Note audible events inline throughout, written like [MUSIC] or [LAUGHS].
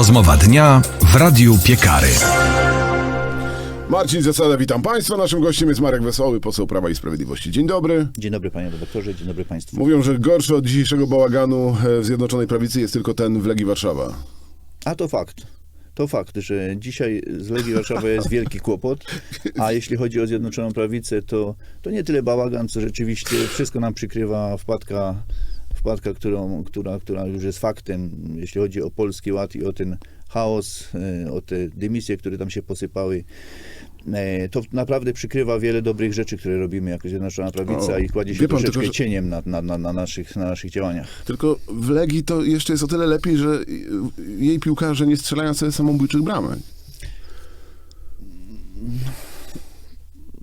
Rozmowa dnia w Radiu Piekary. Marcin Zasada, witam Państwa. Naszym gościem jest Marek Wesoły, poseł Prawa i Sprawiedliwości. Dzień dobry. Dzień dobry panie redaktorze, dzień dobry państwu. Mówią, że gorszy od dzisiejszego bałaganu e, w Zjednoczonej Prawicy jest tylko ten w Legii Warszawa. A to fakt. To fakt, że dzisiaj z Legii Warszawa jest wielki kłopot, a jeśli chodzi o Zjednoczoną Prawicę, to, to nie tyle bałagan, co rzeczywiście wszystko nam przykrywa wpadka, wpadka którą, która, która już jest faktem, jeśli chodzi o Polski Ład i o ten chaos, e, o te dymisje, które tam się posypały. E, To naprawdę przykrywa wiele dobrych rzeczy, które robimy jako Zjednoczona Prawica O, i kładzie się pan, troszeczkę tylko, cieniem na, na, na, na, naszych, na naszych działaniach. Tylko w Legii to jeszcze jest o tyle lepiej, że jej piłkarze nie strzelają sobie samobójczych bramek.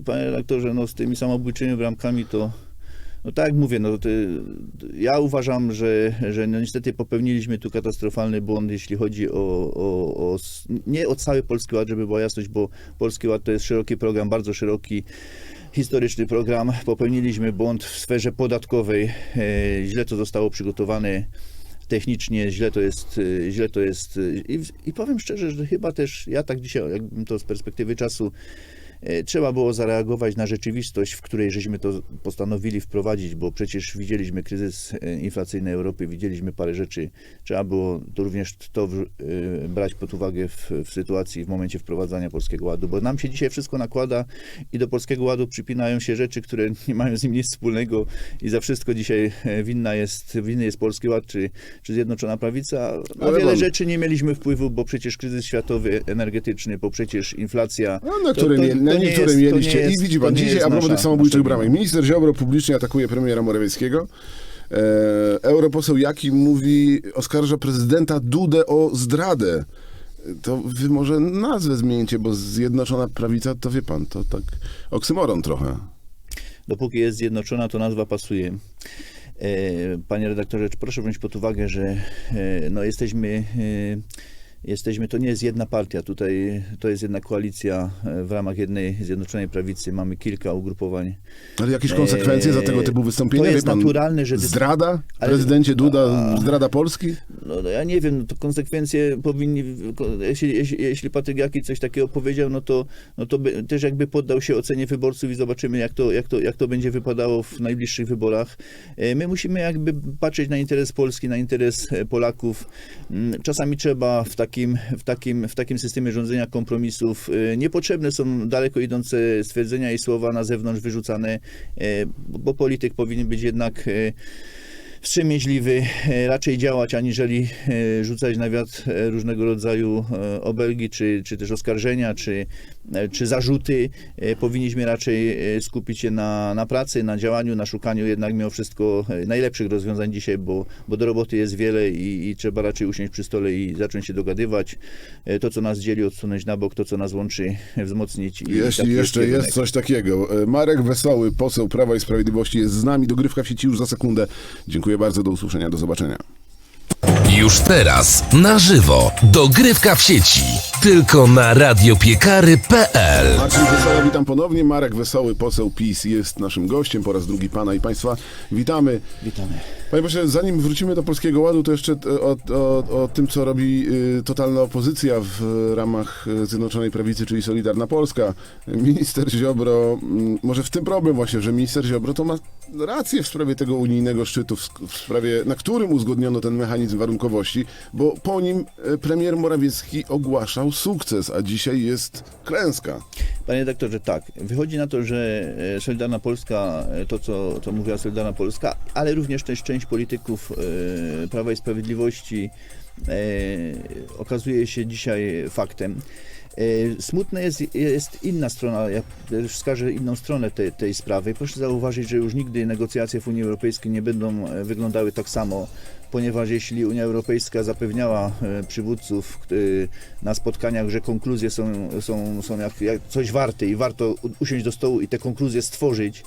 Panie redaktorze, no z tymi samobójczymi bramkami to, no tak mówię, no ja uważam, że, że no niestety popełniliśmy tu katastrofalny błąd, jeśli chodzi o, o, o nie o cały Polski Ład, żeby była jasność, bo Polski Ład to jest szeroki program, bardzo szeroki, historyczny program. Popełniliśmy błąd w sferze podatkowej, e, źle to zostało przygotowane technicznie, źle to jest, e, źle to jest e, i, i powiem szczerze, że chyba też ja tak dzisiaj, jakbym to z perspektywy czasu Trzeba było zareagować na rzeczywistość, w której żeśmy to postanowili wprowadzić, bo przecież widzieliśmy kryzys e, inflacyjny Europy, widzieliśmy parę rzeczy. Trzeba było to również to w- e, brać pod uwagę w, w sytuacji, w momencie wprowadzania Polskiego Ładu, bo nam się dzisiaj wszystko nakłada i do Polskiego Ładu przypinają się rzeczy, które [LAUGHS] nie mają z nim nic wspólnego i za wszystko dzisiaj e, winna jest, winny jest Polski Ład czy, czy Zjednoczona Prawica. Na Ale wiele pan- rzeczy nie mieliśmy wpływu, bo przecież kryzys światowy, energetyczny, bo przecież inflacja. No, na To- na to nie niektóre jest- to nie mieliście. jest- I widzi to pan, dzisiaj jest a propos nasza- tych samobójczych bramek. Minister Ziobro publicznie atakuje premiera Morawieckiego. E, europoseł Jaki mówi, oskarża prezydenta Dudę o zdradę. To wy może nazwę zmieńcie, bo Zjednoczona Prawica, to wie pan, to tak oksymoron trochę. Dopóki jest zjednoczona, to nazwa pasuje. E, Panie redaktorze, proszę wziąć pod uwagę, że e, no jesteśmy, e, jesteśmy, to nie jest jedna partia, tutaj to jest jedna koalicja e, w ramach jednej Zjednoczonej Prawicy. Mamy kilka ugrupowań. Ale jakieś konsekwencje za tego typu wystąpienia? To jest wie pan, naturalne, że... Zdrada? Ale- Prezydencie Duda, A- zdrada Polski? No, no ja nie wiem, no to konsekwencje powinni, jeśli, jeśli, Patryk Jaki coś takiego powiedział, no to, no to by, też jakby poddał się ocenie wyborców i zobaczymy, jak to, jak, to, jak to będzie wypadało w najbliższych wyborach. E, My musimy jakby patrzeć na interes Polski, na interes e, Polaków. Mm, Czasami trzeba w takim, w takim, w takim systemie rządzenia kompromisów. e, Niepotrzebne są daleko idące stwierdzenia i słowa na zewnątrz wyrzucane, bo polityk powinien być jednak wstrzemięźliwy, e, raczej działać, aniżeli e, rzucać na wiatr e, różnego rodzaju obelgi, czy, czy też oskarżenia, czy, czy zarzuty. E, Powinniśmy raczej e, skupić się na, na pracy, na działaniu, na szukaniu jednak mimo wszystko e, najlepszych rozwiązań dzisiaj, bo, bo do roboty jest wiele i, i trzeba raczej usiąść przy stole i zacząć się dogadywać. E, To, co nas dzieli, odsunąć na bok, to, co nas łączy, [LAUGHS] wzmocnić. I Jeśli jeszcze kierunek. jest coś takiego. E, Marek Wesoły, poseł Prawa i Sprawiedliwości jest z nami. Dogrywka w sieci już za sekundę. Dziękuję bardzo, do usłyszenia, do zobaczenia. Już teraz na żywo. Dogrywka w sieci. Tylko na radiopiekary.pl Marcin Wesoły, witam ponownie. Marek Wesoły, poseł PiS jest naszym gościem. Po raz drugi pana i państwa witamy. Witamy. Panie pośle, zanim wrócimy do Polskiego Ładu, to jeszcze e, o, o, o tym, co robi y, totalna opozycja w ramach y, Zjednoczonej Prawicy, czyli Solidarna Polska. Minister Ziobro, mm, może w tym problem właśnie, że minister Ziobro to ma rację w sprawie tego unijnego szczytu, w, sprawie, na którym uzgodniono ten mechanizm warunkowości, bo po nim e, premier Morawiecki ogłaszał sukces, a dzisiaj jest klęska. Panie redaktorze, tak. Wychodzi na to, że e, Solidarna Polska, e, to co, co mówiła Solidarna Polska, ale również też część polityków e, Prawa i Sprawiedliwości okazuje się dzisiaj faktem. E, Smutna jest, jest inna strona, ja też wskażę inną stronę tej, tej sprawy. Proszę zauważyć, że już nigdy negocjacje w Unii Europejskiej nie będą e, wyglądały tak samo, ponieważ jeśli Unia Europejska zapewniała e, przywódców na spotkaniach, że konkluzje są, są, są jak, jak coś warte i warto usiąść do stołu i te konkluzje stworzyć,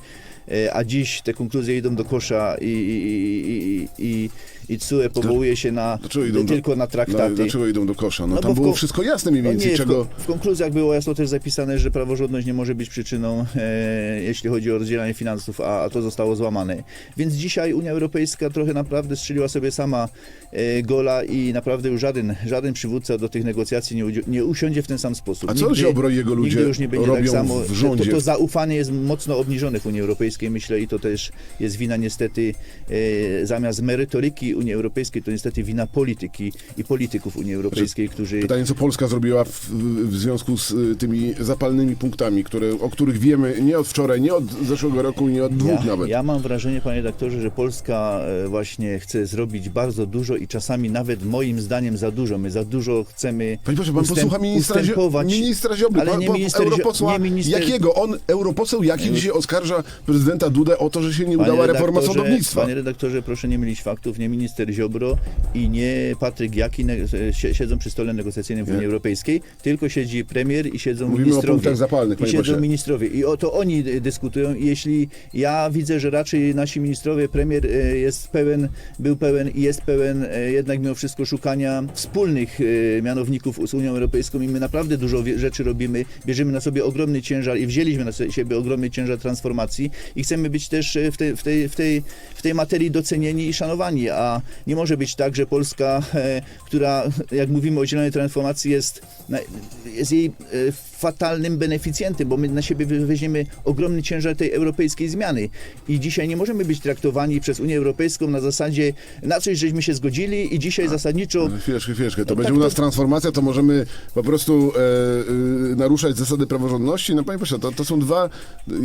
a dziś te konkluzje idą do kosza i, i, i, i, i CUE powołuje się na, Dlaczego idą do- tylko na No, traktaty. dlaczego idą do kosza? No, No tam bo w było ko- wszystko jasne mniej No więcej, nie, czego... w, ko- w konkluzjach było jasno też zapisane, że praworządność nie może być przyczyną, e, jeśli chodzi o rozdzielanie finansów, a, a to zostało złamane. Więc dzisiaj Unia Europejska trochę naprawdę strzeliła sobie sama e, gola i naprawdę już żaden, żaden przywódca do tych negocjacji nie, udzie- nie usiądzie w ten sam sposób. A co Ziobro i jego ludzie nigdy już nie będzie robią tak samo. w To, rządzie? to, to zaufanie jest mocno obniżone w Unii Europejskiej, myślę, i to też jest wina niestety e, zamiast merytoryki Unii Europejskiej, to niestety wina polityki i polityków Unii Europejskiej, którzy Pytanie, co Polska zrobiła w, w związku z y, tymi zapalnymi punktami, które, o których wiemy nie od wczoraj, nie od zeszłego roku, nie od dwóch ja, nawet. Ja mam wrażenie, panie redaktorze, że Polska e, właśnie chce zrobić bardzo dużo i czasami nawet moim zdaniem za dużo. My za dużo chcemy Panie proszę, pan ustęp- posłucha ministra, Zio- ministra Ziobry, Ale nie minister europosła nie minister- jakiego? On, europoseł jaki dzisiaj oskarża prezydenta Dudę o to, że się nie Panie udała reforma sądownictwa. Panie redaktorze, proszę nie mylić faktów. Nie minister Ziobro i nie Patryk Jaki siedzą przy stole negocjacyjnym w. Unii Europejskiej, tylko siedzi premier i siedzą Mówimy ministrowie. zapalnych, I siedzą ministrowie. I o to oni dyskutują. I jeśli ja widzę, że raczej nasi ministrowie, premier y, jest pełen, był pełen i jest pełen y, jednak mimo wszystko szukania wspólnych y, mianowników z Unią Europejską i my naprawdę dużo rzeczy robimy, bierzemy na sobie ogromny ciężar i wzięliśmy na siebie ogromny ciężar transformacji i chcemy być też w tej, w tej, w tej, w tej materii docenieni i szanowani, a nie może być tak, że Polska, e, która jak mówimy o zielonej transformacji jest, jest jej e, fatalnym beneficjentem, bo my na siebie weźmiemy ogromny ciężar tej europejskiej zmiany i dzisiaj nie możemy być traktowani przez Unię Europejską na zasadzie na coś żeśmy się zgodzili i dzisiaj zasadniczo Chwileczkę, chwileczkę. To No będzie tak u nas to- transformacja, to możemy po prostu e, e, naruszać zasady praworządności. No panie proszę, to, to są dwa.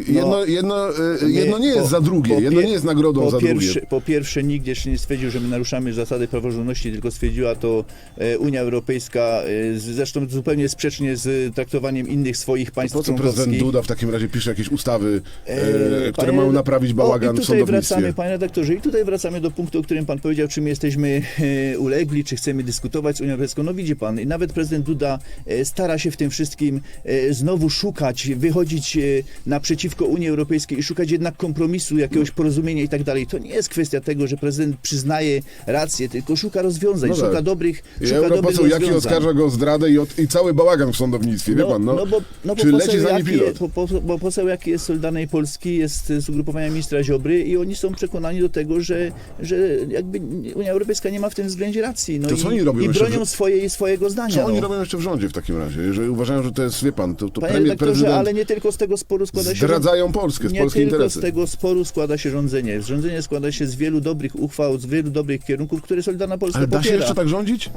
Jedno, jedno, e, jedno nie jest za drugie, jedno nie jest nagrodą za pierwsze, drugie. Po pierwsze, nikt jeszcze nie stwierdził, że my naruszamy zasady praworządności, tylko stwierdziła to e, Unia Europejska, e, zresztą zupełnie sprzecznie z traktowaniem innych swoich państw Po co prezydent. Duda w takim razie pisze jakieś ustawy, e, E, które mają naprawić bałagan o, i w tutaj sądownictwie? wracamy, panie redaktorze, i tutaj wracamy do punktu, o którym pan powiedział, czy my jesteśmy ulegli, czy chcemy dyskutować z Unią Europejską. No widzi pan, i nawet prezydent Duda stara się w tym wszystkim znowu szukać, wychodzić naprzeciwko Unii Europejskiej i szukać jednak kompromisu, jakiegoś porozumienia i tak dalej. To nie jest kwestia tego, że prezydent przyznaje rację, tylko szuka rozwiązań, No tak. szuka dobrych, I szuka dobrych Jaki oskarża go o zdradę i, od, i cały bałagan w sądownictwie, wie pan, no. bo, no bo czy leci za Jaki pilot? bo, bo, bo poseł jaki jest Solidarnej Polski, jest z ugrupowania ministra Ziobry i oni są przekonani do tego, że, że jakby Unia Europejska nie ma w tym względzie racji. No To i, co oni robią I bronią w- swojej, swojego zdania. Co oni no. robią jeszcze w rządzie w takim razie? Jeżeli uważają, że to jest, wie pan, to, to Panie premier, prezydent ale nie tylko z tego sporu składa się... zdradzają Polskę, z nie polskie tylko interesy. z tego sporu składa się rządzenie. Rządzenie składa się z wielu dobrych uchwał, z wielu dobrych kierunków, które Solidarna Polska Ale da się popiera. jeszcze tak rządzić?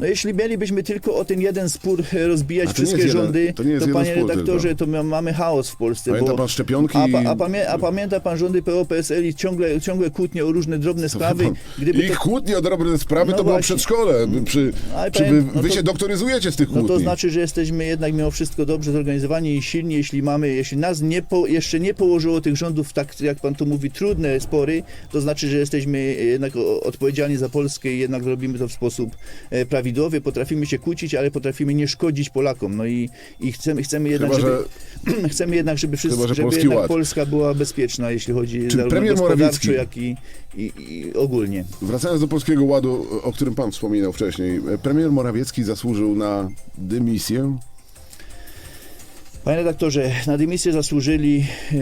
No jeśli mielibyśmy tylko o ten jeden spór e, rozbijać A to nie wszystkie jest jeden- rządy, to nie jest jeden panie spór redaktorze, to my mamy chaos w Polsce. Pamięta bo... pan szczepionki? A, pa, a, pamię, a pamięta pan rządy PO-PSL i ciągle, ciągle kłótnie o różne drobne sprawy? Gdyby Ich to, kłótnie o dobre sprawy No to było właśnie. przedszkole. Przy, Ale powiem, wy, no wy to- się doktoryzujecie z tych no kłótni. to znaczy, że jesteśmy jednak mimo wszystko dobrze zorganizowani i silni, jeśli mamy, jeśli nas nie po, jeszcze nie położyło tych rządów, tak jak pan tu mówi, trudne spory, to znaczy, że jesteśmy jednak o- odpowiedzialni za Polskę i jednak robimy to w sposób e, prawidłowy. Potrafimy się kłócić, ale potrafimy nie szkodzić Polakom. No i, i chcemy, chcemy jednak, Chyba, żeby, [CLEARS THROAT] chcemy jednak, żeby, wszyscy, Chyba, że żeby jednak Ład. Polska była bezpieczna, jeśli chodzi Czy premier Morawiecki- jak i, i, i ogólnie. Wracając do Polskiego Ładu, o którym pan wspominał wcześniej. Premier Morawiecki zasłużył na dymisję. Panie redaktorze, na dymisję zasłużyli e,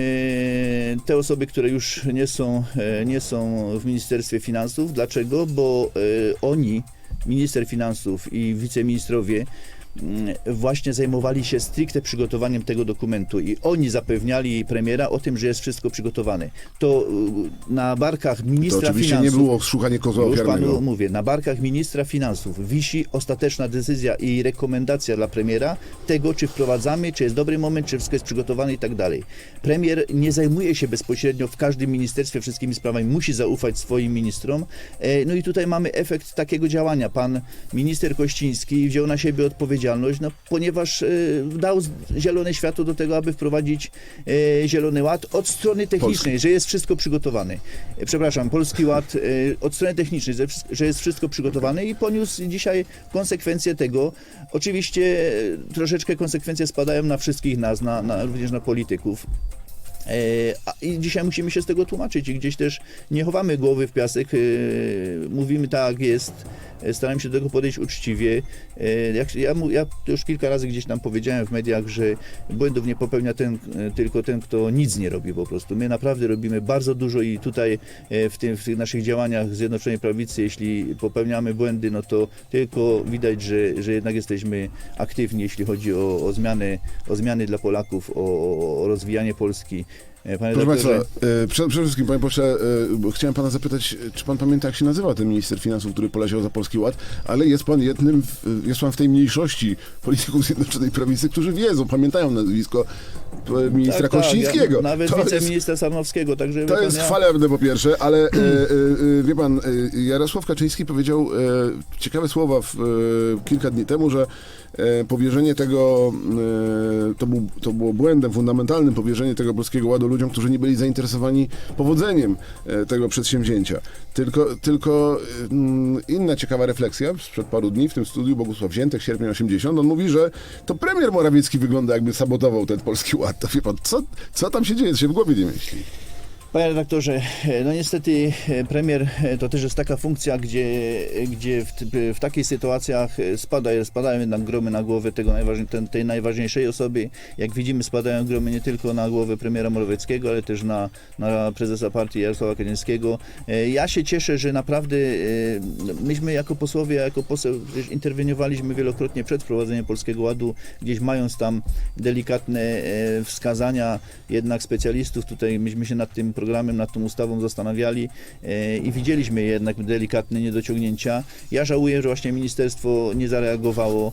te osoby, które już nie są, e, nie są w Ministerstwie Finansów. Dlaczego? Bo e, oni, minister finansów i wiceministrowie, właśnie zajmowali się stricte przygotowaniem tego dokumentu i oni zapewniali premiera o tym, że jest wszystko przygotowane. To e, na barkach To ministra oczywiście finansów... nie było szukanie kozła Już panu ofiarnego. mówię, na barkach ministra finansów wisi ostateczna decyzja i rekomendacja dla premiera tego, czy wprowadzamy, czy jest dobry moment, czy wszystko jest przygotowane i tak dalej. Premier nie zajmuje się bezpośrednio w każdym ministerstwie wszystkimi sprawami, musi zaufać swoim ministrom. E, No i tutaj mamy efekt takiego działania. Pan minister Kościński wziął na siebie odpowiedzialność, no, ponieważ e, dał zielone światło do tego, aby wprowadzić e, Zielony Ład od strony technicznej, że jest wszystko przygotowane. E, Przepraszam, Polski Ład od strony technicznej, że jest wszystko przygotowane i poniósł dzisiaj konsekwencje tego. Oczywiście troszeczkę konsekwencje spadają na wszystkich nas, na, na, również na polityków. I dzisiaj musimy się z tego tłumaczyć i gdzieś też nie chowamy głowy w piasek, mówimy tak jest, staramy się do tego podejść uczciwie. E, Jak, ja, ja już kilka razy gdzieś tam powiedziałem w mediach, że błędów nie popełnia ten, e, tylko ten, kto nic nie robi po prostu. My naprawdę robimy bardzo dużo i tutaj e, w, tym, w tych naszych działaniach Zjednoczonej Prawicy, jeśli popełniamy błędy, no to tylko widać, że, że jednak jesteśmy aktywni, jeśli chodzi o, o, zmiany, o zmiany dla Polaków, o, o rozwijanie Polski. E, Panie Proszę Państwa, redaktorze, e, przede, przede wszystkim, Panie Pośle, e, chciałem Pana zapytać, czy Pan pamięta, jak się nazywa ten minister finansów, który poleciał za Polski Ład, ale jest Pan jednym, w- jest Pan w tej mniejszości polityków Zjednoczonej Prawicy, którzy wiedzą, pamiętają nazwisko e, ministra tak, tak, Kościńskiego. Ja, nawet To jest- wiceministra Sarnowskiego, także To jest ja- chwalebne po pierwsze, ale e, e, e, wie pan, Jarosław Kaczyński powiedział ciekawe słowa w, kilka dni temu, że powierzenie tego, e, to, był, to było błędem fundamentalnym, powierzenie tego Polskiego Ładu ludziom, którzy nie byli zainteresowani powodzeniem e, tego przedsięwzięcia. Tylko, tylko e, mm, inna ciekawa refleksja sprzed paru dni w tym studiu Bogusław Ziętek, sierpień 80, on mówi, że to premier Morawiecki wygląda jakby sabotował ten Polski Ład. To wie pan, co, co tam się dzieje, to się w głowie nie myśli. Panie redaktorze, e, no niestety e, premier e, to też jest taka funkcja, gdzie, gdzie w, w takich sytuacjach spada, spadają jednak gromy na głowę tego ten, tej najważniejszej osoby. Jak widzimy, spadają gromy nie tylko na głowę premiera Morawieckiego, ale też na, na prezesa partii Jarosława Kaczyńskiego. Ja się cieszę, że naprawdę myśmy jako posłowie, jako poseł interweniowaliśmy wielokrotnie przed wprowadzeniem Polskiego Ładu, gdzieś mając tam delikatne wskazania jednak specjalistów. Tutaj myśmy się nad tym programem, nad tą ustawą zastanawiali e, i widzieliśmy jednak delikatne niedociągnięcia. Ja żałuję, że właśnie ministerstwo nie zareagowało.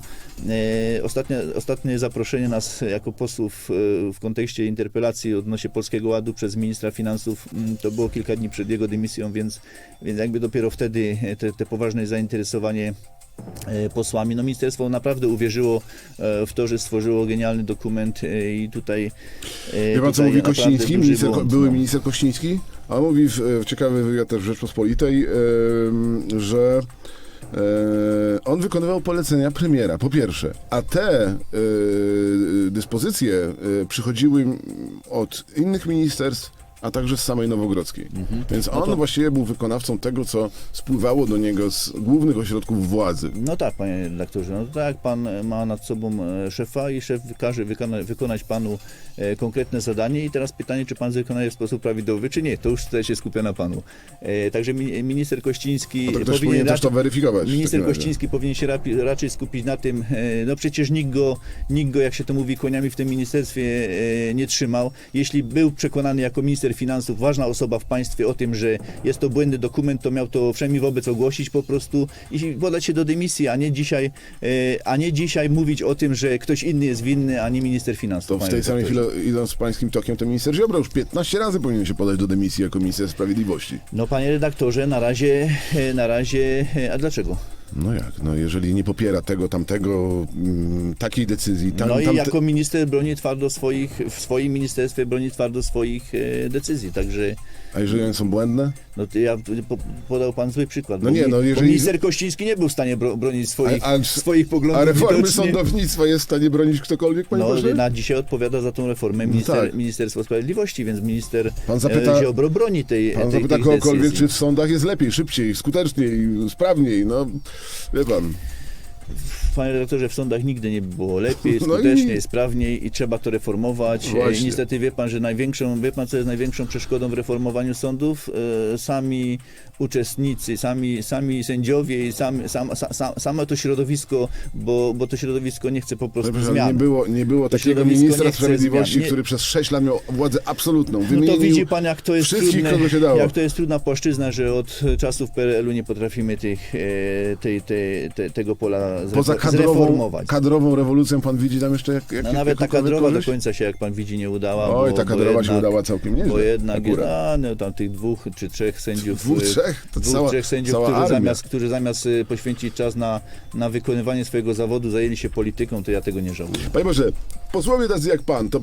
E, Ostatnie, ostatnie zaproszenie nas jako posłów e, w kontekście interpelacji odnośnie Polskiego Ładu przez ministra finansów mm, to było kilka dni przed jego dymisją, więc, więc jakby dopiero wtedy te, te poważne zainteresowanie posłami. No ministerstwo naprawdę uwierzyło e, w to, że stworzyło genialny dokument e, i tutaj e, Wie pan, co mówi Kościński, minister, błąd, były no. minister Kościński? A mówi w, w ciekawy wywiad też w Rzeczpospolitej, że e, on wykonywał polecenia premiera, po pierwsze, a te e, dyspozycje e, przychodziły od innych ministerstw, a także z samej Nowogrodzkiej. Więc on No to- właściwie był wykonawcą tego, co spływało do niego z głównych ośrodków władzy. No tak, panie redaktorze, no tak pan ma nad sobą e, szefa i szef każe wykona, wykonać panu e, konkretne zadanie i teraz pytanie, czy pan wykona je w sposób prawidłowy, czy nie. To już tutaj się skupia na panu. E, także mi, minister Kościński No powinien raczej- to weryfikować. Minister. Kościński powinien się rapi- raczej skupić na tym, e, no przecież nikt go, nikt go, jak się to mówi, koniami w tym ministerstwie e, nie trzymał. Jeśli był przekonany jako minister finansów, ważna osoba w państwie o tym, że jest to błędny dokument, to miał to wszemi wobec ogłosić po prostu i podać się do dymisji, a nie dzisiaj, e, a nie dzisiaj mówić o tym, że ktoś inny jest winny, a nie minister finansów. To w tej samej chwili, idąc pańskim tokiem, to minister Ziobro już 15 razy powinien się podać do dymisji jako minister sprawiedliwości. No panie redaktorze, na razie, e, na razie, e, a dlaczego? No jak, no jeżeli nie popiera tego, tamtego, mm, takiej decyzji, tam, no i tamte- jako minister broni twardo swoich, w swoim ministerstwie broni twardo swoich e, decyzji, także a jeżeli one są błędne? no to ja po, podał pan zły przykład. No nie, no jeżeli- minister Kościński nie był w stanie bro, bronić swoich, A- a- swoich poglądów. A reformy widocznie. sądownictwa jest w stanie bronić ktokolwiek, panie No, pośle? na dzisiaj odpowiada za tą reformę minister, tak. Ministerstwo Sprawiedliwości, więc minister Pan zapyta- e, Ziobro broni tej, Pan tej, zapyta tej kogokolwiek, decyzji. czy w sądach jest lepiej, szybciej, skuteczniej, sprawniej, no wie pan. Panie redaktorze, w sądach nigdy nie było lepiej, [LAUGHS] No i- skuteczniej, sprawniej i trzeba to reformować. Właśnie. E, Niestety wie pan, że największą, wie pan co jest największą przeszkodą w reformowaniu sądów? E, Sami uczestnicy, sami, sami sędziowie i sam, sam, sam, sam, samo to środowisko, bo, bo to środowisko nie chce po prostu Przepraszam, zmian. nie było, nie było To takiego ministra sprawiedliwości. Nie- który przez 6 lat miał władzę absolutną. No Wymienił to widzi pan, jak to jest trudne, jak to jest trudna płaszczyzna, że od czasów PRL-u nie potrafimy tych, e, tej, tej, te, tego pola Poza zrefor- kadrową, zreformować. kadrową rewolucją pan widzi tam jeszcze jak, jak No nawet ta jakąkolwiek kadrowa do korzyść? końca się, jak pan widzi, nie udała. Oj, ta kadrowa się udała całkiem nieźle. Bo jednak jest, akurat. a, no, tam tych dwóch czy trzech sędziów, Dwóch, y, trzech? To dwóch, cała- trzech sędziów, cała którzy armia. zamiast, którzy zamiast y, poświęcić czas na, na wykonywanie swojego zawodu, zajęli się polityką, to ja tego nie żałuję. Panie Boże, posłowie tacy jak pan, to e,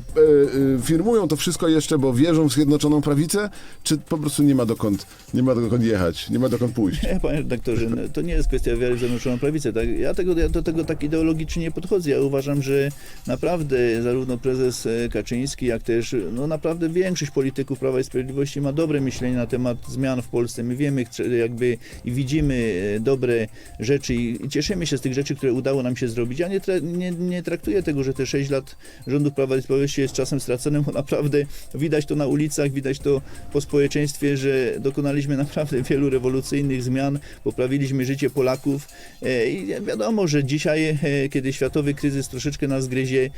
e, firmują to wszystko jeszcze, bo wierzą w Zjednoczoną Prawicę, czy po prostu nie ma dokąd, nie ma dokąd jechać, nie ma dokąd pójść? Nie, panie redaktorze, no, to nie jest kwestia wiary w Zjednoczoną Prawicę. Tak? Ja, tego, ja do tego tak ideologicznie nie podchodzę. Ja uważam, że naprawdę zarówno prezes e, Kaczyński, jak też no naprawdę większość polityków Prawa i Sprawiedliwości ma dobre myślenie na temat zmian w Polsce. My wiemy jakby i widzimy e, dobre rzeczy i i cieszymy się z tych rzeczy, które udało nam się zrobić. Ja nie, tra- nie, nie traktuję tego, że te 6 lat rządów Prawa i Sprawiedliwości jest czasem straconym, bo naprawdę widać to na ulicach, widać to po społeczeństwie, że dokonaliśmy naprawdę wielu rewolucyjnych zmian, poprawiliśmy życie Polaków. E, i wiadomo, że dzisiaj, e, kiedy światowy kryzys troszeczkę nas gryzie,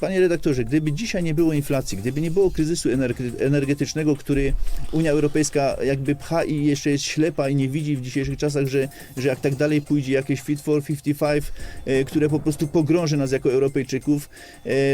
panie redaktorze, gdyby dzisiaj nie było inflacji, gdyby nie było kryzysu energe- energetycznego, który Unia Europejska jakby pcha i jeszcze jest ślepa i nie widzi w dzisiejszych czasach, że, że jak tak dalej pójdzie jakieś Fit for 55, e, które po prostu pogrąży nas jako Europejczyków,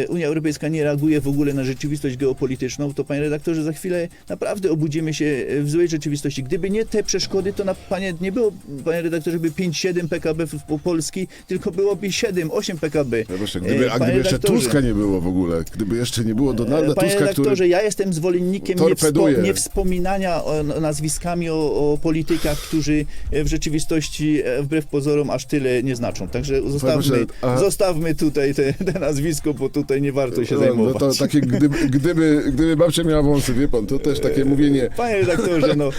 Unia Europejska nie reaguje w ogóle na rzeczywistość geopolityczną, to panie redaktorze, za chwilę naprawdę obudzimy się e, w złej rzeczywistości. Gdyby nie te przeszkody, to na, panie, nie było, panie redaktorze, by 5-7 PKB w, w Polski, tylko byłoby 7-8 PKB. Proszę, gdyby, E, a panie gdyby jeszcze Tuska nie było w ogóle, gdyby jeszcze nie było Donalda E, Panie Tuska, redaktorze, który... ja jestem zwolennikiem nie, torpeduje. nie wspominania o, nazwiskami o, o politykach, którzy e, w rzeczywistości e, wbrew pozorom aż tyle nie znaczą. Także zostawmy, proszę, zostawmy tutaj te, te nazwisko, bo tutaj nie warto się No, zajmować. No to takie, gdyby, gdyby, gdyby babcia miała wąsy, wie pan, to też takie mówienie. Panie redaktorze, no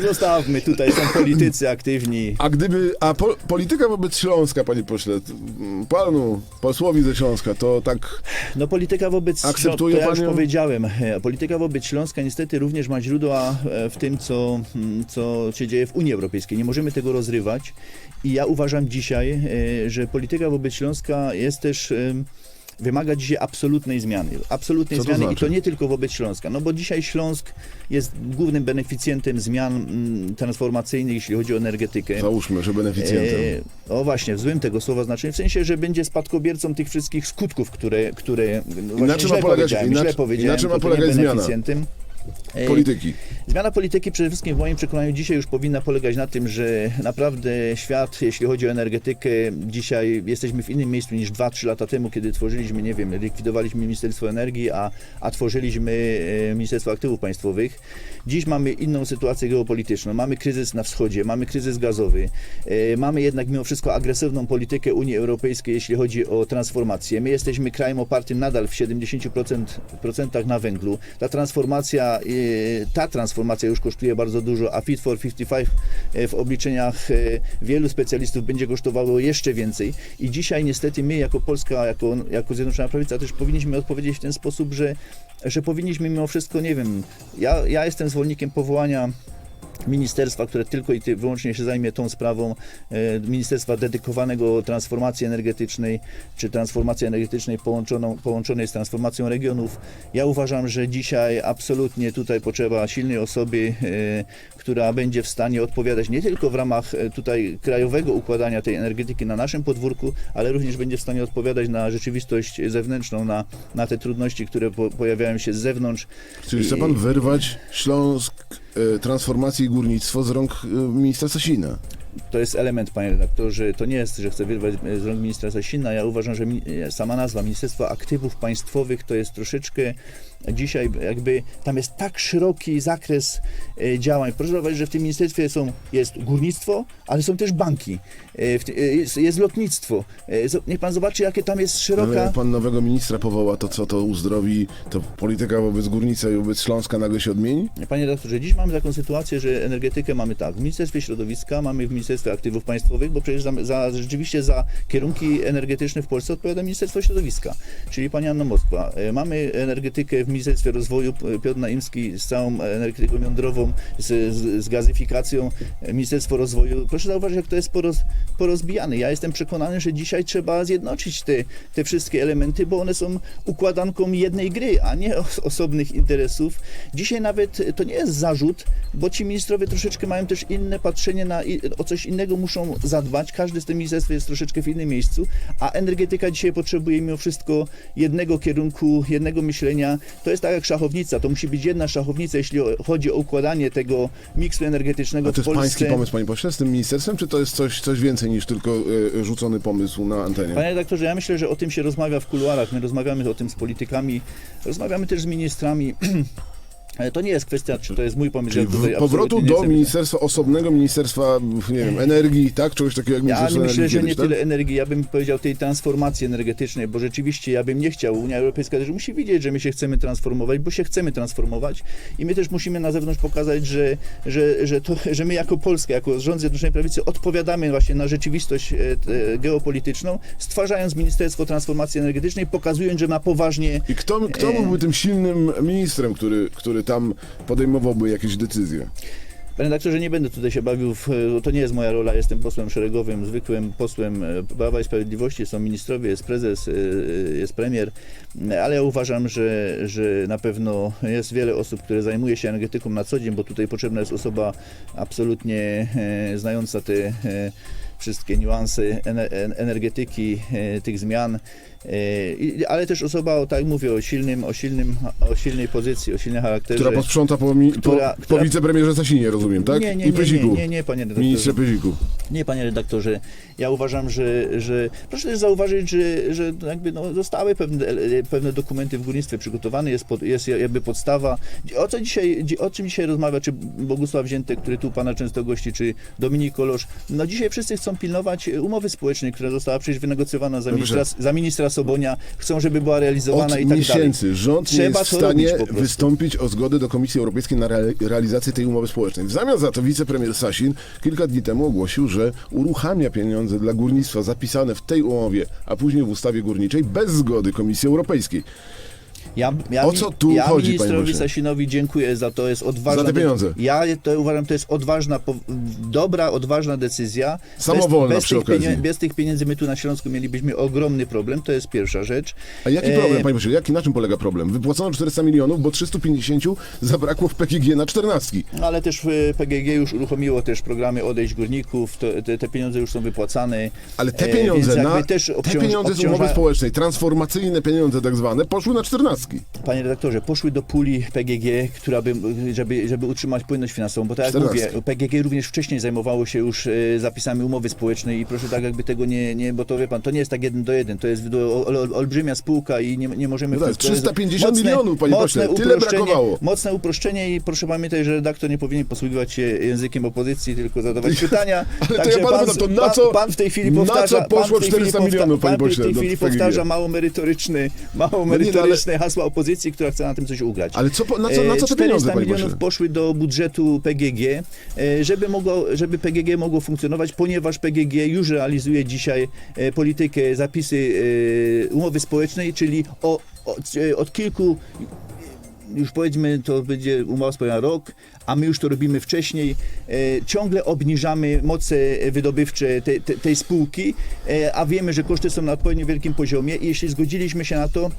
zostawmy tutaj, są politycy aktywni. A gdyby, a po, polityka wobec Śląska, panie pośle, panu posłowi ze Śląska, to tak, No polityka wobec Akceptuje to ja już powiedziałem, e, polityka wobec Śląska niestety również ma źródła e, w tym, co, mm, co się dzieje w Unii Europejskiej. Nie możemy tego rozrywać i ja uważam dzisiaj, e, że polityka wobec Śląska jest też wymaga dzisiaj absolutnej zmiany. Absolutnej Co to zmiany i znaczy? to nie tylko wobec Śląska. No bo dzisiaj Śląsk jest głównym beneficjentem zmian mm, transformacyjnych, jeśli chodzi o energetykę. załóżmy, że beneficjentem. E, o właśnie, w złym tego słowa znaczeniu, w sensie, że będzie spadkobiercą tych wszystkich skutków, które, które no ma polegać- i i na czym ma polegać zmiana? E, Polityki. Zmiana polityki przede wszystkim w moim przekonaniu dzisiaj już powinna polegać na tym, że naprawdę świat, jeśli chodzi o energetykę, dzisiaj jesteśmy w innym miejscu niż 2-3 lata temu, kiedy tworzyliśmy, nie wiem, likwidowaliśmy Ministerstwo Energii, a, a tworzyliśmy e, Ministerstwo Aktywów Państwowych. Dziś mamy inną sytuację geopolityczną. Mamy kryzys na wschodzie, mamy kryzys gazowy, e, mamy jednak mimo wszystko agresywną politykę Unii Europejskiej, jeśli chodzi o transformację. My jesteśmy krajem opartym nadal w 70% procentach na węglu. Ta transformacja, ta transformacja już kosztuje bardzo dużo, a Fit for 55 e, w obliczeniach e, wielu specjalistów będzie kosztowało jeszcze więcej. I dzisiaj niestety my jako Polska, jako, jako Zjednoczona Prawica też powinniśmy odpowiedzieć w ten sposób, że, że powinniśmy mimo wszystko, nie wiem, ja, ja jestem zwolennikiem powołania ministerstwa, które tylko i wyłącznie się zajmie tą sprawą, e, ministerstwa dedykowanego transformacji energetycznej, czy transformacji energetycznej połączoną, połączonej z transformacją regionów. Ja uważam, że dzisiaj absolutnie tutaj potrzeba silnej osoby, e, która będzie w stanie odpowiadać nie tylko w ramach e, tutaj krajowego układania tej energetyki na naszym podwórku, ale również będzie w stanie odpowiadać na rzeczywistość zewnętrzną, na, na te trudności, które po, pojawiają się z zewnątrz. Czyli chce pan wyrwać Śląsk, transformację i górnictwo z rąk e, ministra Sasina. To jest element, panie redaktorze, to nie jest, że chcę wyrwać e, z rąk ministra Sasina. Ja uważam, że sama nazwa Ministerstwa Aktywów Państwowych to jest troszeczkę dzisiaj jakby tam jest tak szeroki zakres działań. Proszę zauważyć, że w tym ministerstwie są, jest górnictwo, ale są też banki, e, e, jest, jest lotnictwo. E, Niech pan zobaczy, jakie tam jest Ale szeroka... jak pan nowego ministra powoła, to co to uzdrowi, to polityka wobec górnictwa i wobec Śląska nagle się odmieni? Panie redaktorze, dziś mamy taką sytuację, że energetykę mamy tak, w Ministerstwie Środowiska, mamy w Ministerstwie Aktywów Państwowych, bo przecież za, za, rzeczywiście za kierunki energetyczne w Polsce odpowiada Ministerstwo Środowiska, czyli pani Anna Moskwa. Mamy energetykę w Ministerstwie Rozwoju, Piotr Naimski z całą energetyką jądrową, z, z, z gazyfikacją, Ministerstwo Rozwoju. Proszę zauważyć, jak to jest poroz, porozbijane. Ja jestem przekonany, że dzisiaj trzeba zjednoczyć te, te wszystkie elementy, bo one są układanką jednej gry, a nie os- osobnych interesów. Dzisiaj nawet to nie jest zarzut, bo ci ministrowie troszeczkę mają też inne patrzenie na o coś innego muszą zadbać. Każdy z tych ministerstw jest troszeczkę w innym miejscu, a energetyka dzisiaj potrzebuje mimo wszystko jednego kierunku, jednego myślenia. to jest tak jak szachownica, to musi być jedna szachownica, jeśli chodzi o układanie tego miksu energetycznego A to w jest Polsce. pański pomysł, panie pośle, z tym ministerstwem, czy to jest coś, coś więcej niż tylko e, rzucony pomysł na antenie? Panie redaktorze, ja myślę, że o tym się rozmawia w kuluarach. My rozmawiamy o tym z politykami, rozmawiamy też z ministrami. [CLEARS THROAT] Ale to nie jest kwestia, czy to jest mój pomysł. Czyli ja powrotu do ministerstwa, osobnego ministerstwa, nie wiem, energii, tak? Czegoś takiego jak Ja ministerstwo myślę, energii że nie tak? tyle energii, ja bym powiedział tej transformacji energetycznej, bo rzeczywiście ja bym nie chciał, Unia Europejska też musi widzieć, że my się chcemy transformować, bo się chcemy transformować i my też musimy na zewnątrz pokazać, że, że, że, to, że my jako Polska, jako rząd Zjednoczonej Prawicy odpowiadamy właśnie na rzeczywistość e, e, geopolityczną, stwarzając Ministerstwo Transformacji Energetycznej, pokazując, że ma poważnie I kto, kto E. byłby tym silnym ministrem, który, który tam podejmowałby jakieś decyzje? Panie redaktorze, nie będę tutaj się bawił, w, to nie jest moja rola, jestem posłem szeregowym, zwykłym posłem e, Prawa i Sprawiedliwości, są ministrowie, jest prezes, e, jest premier, e, ale ja uważam, że, że na pewno jest wiele osób, które zajmuje się energetyką na co dzień, bo tutaj potrzebna jest osoba absolutnie e, znająca te e, wszystkie niuanse ene- en- energetyki, e, tych zmian, e, ale też osoba, o, tak mówię, o silnym, o silnym, o silnej pozycji, o silnym charakterze. Która posprząta po, mi, Która- po, która- po wicepremierze Sasinie, rozumiem, tak? Nie, nie, I nie, Pyziku. nie, nie, nie, panie redaktorze. Ministrze Pyziku. Nie, panie redaktorze, ja uważam, że, że proszę też zauważyć, że, że jakby no, zostały pewne, pewne dokumenty w górnictwie przygotowane, jest, pod, jest jakby podstawa. O, co dzisiaj, o czym dzisiaj rozmawia, czy Bogusław Ziętek, który tu pana często gości, czy Dominik Kolosz, no dzisiaj wszyscy chcą pilnować umowy społecznej, która została przecież wynegocjowana za ministra, za ministra Sobonia, chcą, żeby była realizowana Od i tak miesięcy dalej. rząd nie Trzeba jest w stanie wystąpić o zgodę do Komisji Europejskiej na rea- realizację tej umowy społecznej. W zamian za to wicepremier Sasin kilka dni temu ogłosił, że uruchamia pieniądze dla górnictwa zapisane w tej umowie, a później w ustawie górniczej bez zgody Komisji Europejskiej. Ja, ja, O co tu ja chodzi, ministrowi? Sasinowi dziękuję za to, jest odważna... Za te pieniądze. Ja to uważam, to jest odważna, dobra, odważna decyzja. Samowolna bez, bez przy tych okazji. bez tych pieniędzy my tu na Śląsku mielibyśmy ogromny problem, to jest pierwsza rzecz. A jaki E, problem, panie pośle, jaki, na czym polega problem? Wypłacono 400 milionów, bo 350 zabrakło w PGG na 14. Ale też PGG już uruchomiło też programy odejść górników, to, te, te pieniądze już są wypłacane. Ale te E, pieniądze, jakby na, te obciąż- pieniądze z umowy społecznej, transformacyjne pieniądze tak zwane, poszły na 14. Panie redaktorze, poszły do puli PGG, która by, żeby, żeby utrzymać płynność finansową, bo tak jak 14. mówię, PGG również wcześniej zajmowało się już e, zapisami umowy społecznej i proszę tak jakby tego nie, nie bo to wie pan, to nie jest tak jeden do jeden, to jest olbrzymia spółka i nie, nie możemy... No tak, w to jest 350 milionów, panie pośle, tyle brakowało. Mocne uproszczenie i proszę pamiętać, że redaktor nie powinien posługiwać się językiem opozycji, tylko zadawać pytania. [LAUGHS] Ale to Także ja panu pan, zapytam, na pan, co- pan w tej chwili na powtarza... co poszło pan w tej chwili 400 milionów, panie pan w pośle, tej chwili powtarza mało merytoryczny, mało No nie, no ale- hasła opozycji, która chce na tym coś ugrać. Ale co, na co, na co te 400 pieniądze, milionów poszły do budżetu PGG, e, żeby, mogło, żeby PGG mogło funkcjonować, ponieważ PGG już realizuje dzisiaj e, politykę, zapisy e, umowy społecznej, czyli o, o, e, od kilku już powiedzmy, to będzie umowa społeczna na rok, a my już to robimy wcześniej. E, ciągle obniżamy moce wydobywcze te, te, tej spółki, e, a wiemy, że koszty są na odpowiednio wielkim poziomie i jeśli zgodziliśmy się na to,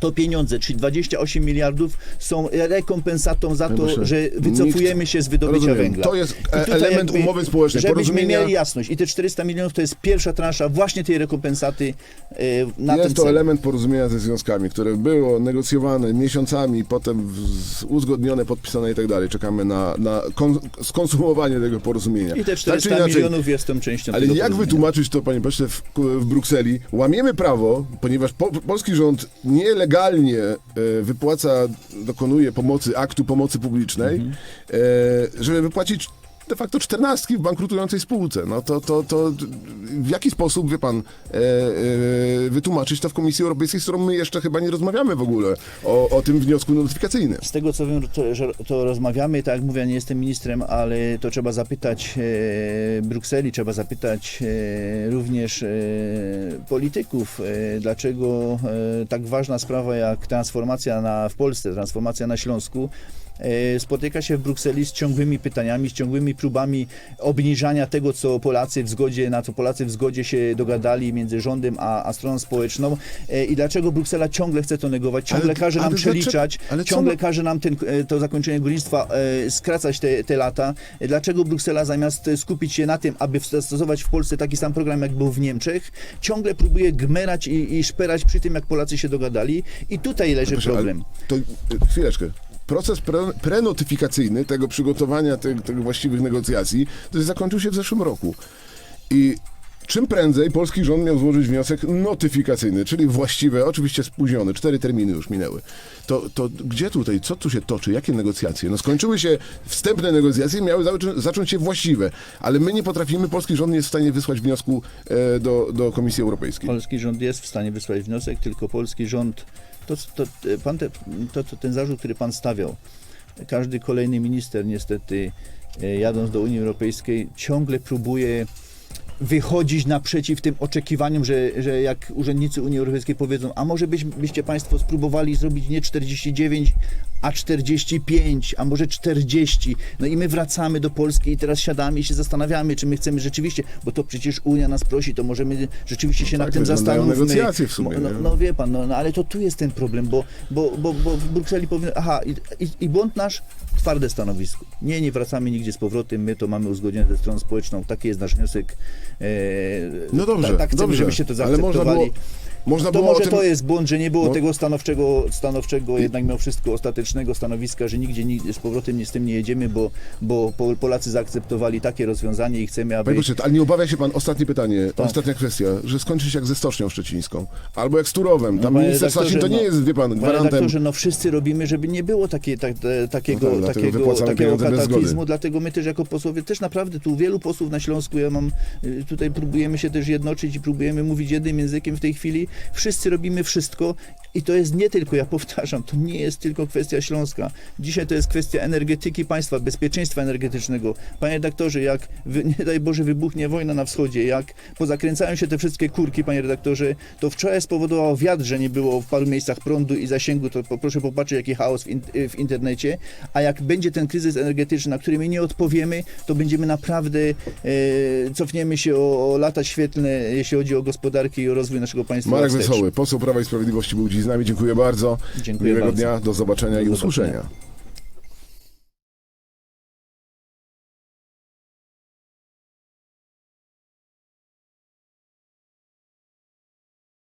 to pieniądze, czyli 28 miliardów są rekompensatą za to, Proszę, że wycofujemy nikt- się z wydobycia rozumiem, węgla. to jest, e, tutaj element umowy społecznej, Żebyśmy porozumienia- mieli jasność. I te 400 milionów to jest pierwsza transza właśnie tej rekompensaty e, na ten Jest to cel. element porozumienia ze związkami, które było negocjowane miesiącami, potem w- uzgodnione, podpisane i tak dalej. Czekamy na, na kon, skonsumowanie tego porozumienia. I te Tak czy 400 inaczej, milionów jest tą częścią Ale tego jak porozumienia. wytłumaczyć to, panie pośle, w, w Brukseli? Łamiemy prawo, ponieważ po, polski rząd nielegalnie e, wypłaca, dokonuje pomocy, aktu pomocy publicznej, Mhm. e, żeby wypłacić de facto czternastki w bankrutującej spółce. No to, to, to w jaki sposób, wie pan, e, e, wytłumaczyć to w Komisji Europejskiej, z którą my jeszcze chyba nie rozmawiamy w ogóle o, o tym wniosku notyfikacyjnym? Z tego co wiem, to, że to rozmawiamy, tak jak mówię, nie jestem ministrem, ale to trzeba zapytać e, Brukseli, trzeba zapytać e, również e, polityków, e, dlaczego e, tak ważna sprawa jak transformacja na, w Polsce, transformacja na Śląsku, spotyka się w Brukseli z ciągłymi pytaniami, z ciągłymi próbami obniżania tego, co Polacy w zgodzie, na co Polacy w zgodzie się dogadali między rządem a, a stroną społeczną. E, I dlaczego Bruksela ciągle chce to negować, ciągle Ale- każe nam przeliczać, ale ciągle każe nam ten, e, to zakończenie górnictwa e, skracać te, te lata. E, Dlaczego Bruksela zamiast e, skupić się na tym, aby stosować w Polsce taki sam program, jak był w Niemczech, ciągle próbuje gmerać i, i szperać przy tym, jak Polacy się dogadali. I tutaj leży Proszę, problem. To chwileczkę. Proces pre, prenotyfikacyjny tego przygotowania tych, tych właściwych negocjacji zakończył się w zeszłym roku. I czym prędzej polski rząd miał złożyć wniosek notyfikacyjny, czyli właściwe, oczywiście spóźnione, cztery terminy już minęły. To, to gdzie tutaj, co tu się toczy, jakie negocjacje? No skończyły się wstępne negocjacje, miały zaczą- zacząć się właściwe, ale my nie potrafimy, polski rząd nie jest w stanie wysłać wniosku e, do, do Komisji Europejskiej. Polski rząd jest w stanie wysłać wniosek, tylko polski rząd, to, to, pan te, to, to ten zarzut, który pan stawiał, każdy kolejny minister niestety e, jadąc do Unii Europejskiej ciągle próbuje wychodzić naprzeciw tym oczekiwaniom, że, że jak urzędnicy Unii Europejskiej powiedzą, a może byś, byście Państwo spróbowali zrobić nie 49, a 45, a może 40. No i my wracamy do Polski i teraz siadamy i się zastanawiamy, czy my chcemy rzeczywiście, bo to przecież Unia nas prosi, to możemy rzeczywiście się tak, nad tym wyglądają zastanówmy. negocjacje w sumie, No, no, no wie pan, no, no ale to tu jest ten problem, bo, bo, bo, bo w Brukseli powinno, aha, i, i, i błąd nasz, twarde stanowisko. Nie, nie wracamy nigdzie z powrotem, my to mamy uzgodnione ze stroną społeczną, taki jest nasz wniosek. E, No dobrze, tak, tak chcemy, dobrze, żebyście to ale można zaakceptowali. było, można To było może tym... to jest błąd, że nie było No. tego stanowczego, stanowczego jednak mimo wszystko ostatecznego stanowiska, że nigdzie ni- z powrotem nie z tym nie jedziemy, bo, bo Po- Polacy zaakceptowali takie rozwiązanie i chcemy, aby... Panie ale nie obawia się pan, ostatnie pytanie, Tak. ostatnia kwestia, że skończy się jak ze Stocznią Szczecińską, albo jak z Turowem. Tam panie minister Sasin to nie no, jest, wie pan, Panie gwarantem. redaktorze, no wszyscy robimy, żeby nie było takiej, tak, takiego, No tak, takiego, takiego kataklizmu, dlatego my też jako posłowie, też naprawdę tu wielu posłów na Śląsku, ja mam, y, tutaj próbujemy się też jednoczyć i próbujemy mówić jednym językiem w tej chwili. Wszyscy robimy wszystko i to jest nie tylko, ja powtarzam, to nie jest tylko kwestia Śląska. Dzisiaj to jest kwestia energetyki państwa, bezpieczeństwa energetycznego. Panie redaktorze, jak [LAUGHS] nie daj Boże wybuchnie wojna na wschodzie, jak pozakręcają się te wszystkie kurki, panie redaktorze, to wczoraj spowodował wiatr, że nie było w paru miejscach prądu i zasięgu, to proszę popatrzeć, jaki chaos w, in, w internecie, a jak będzie ten kryzys energetyczny, na który my nie odpowiemy, to będziemy naprawdę, e, cofniemy się o, o lata świetlne, jeśli chodzi o gospodarkę i o rozwój naszego państwa. Marek. Wesoły, poseł Prawa i Sprawiedliwości był dziś z nami, dziękuję bardzo. Dziękuję Miłego bardzo. dnia, do zobaczenia i Do usłyszenia. zobaczenia.